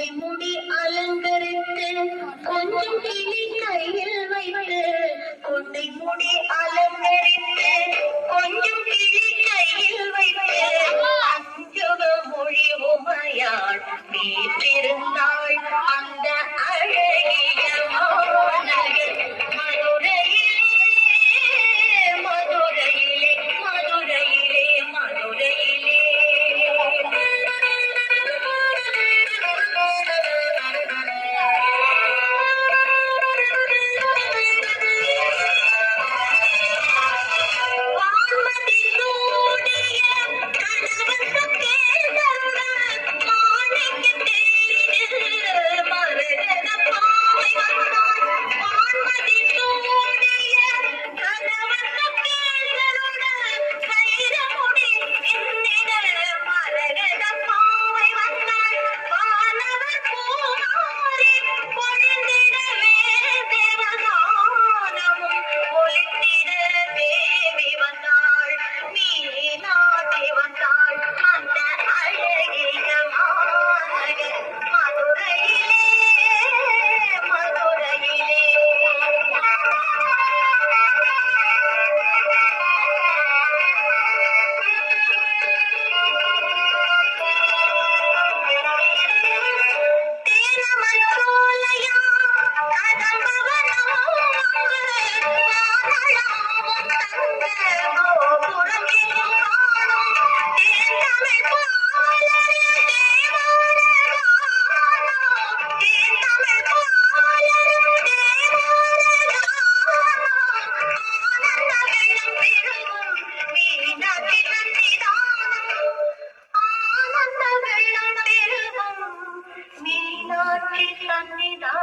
கோதை முடி அலங்கரித்து கொஞ்சம் கிளி கையில் வைத்து கோதை முடி அலங்கரித்து దేవి వన్నా I need a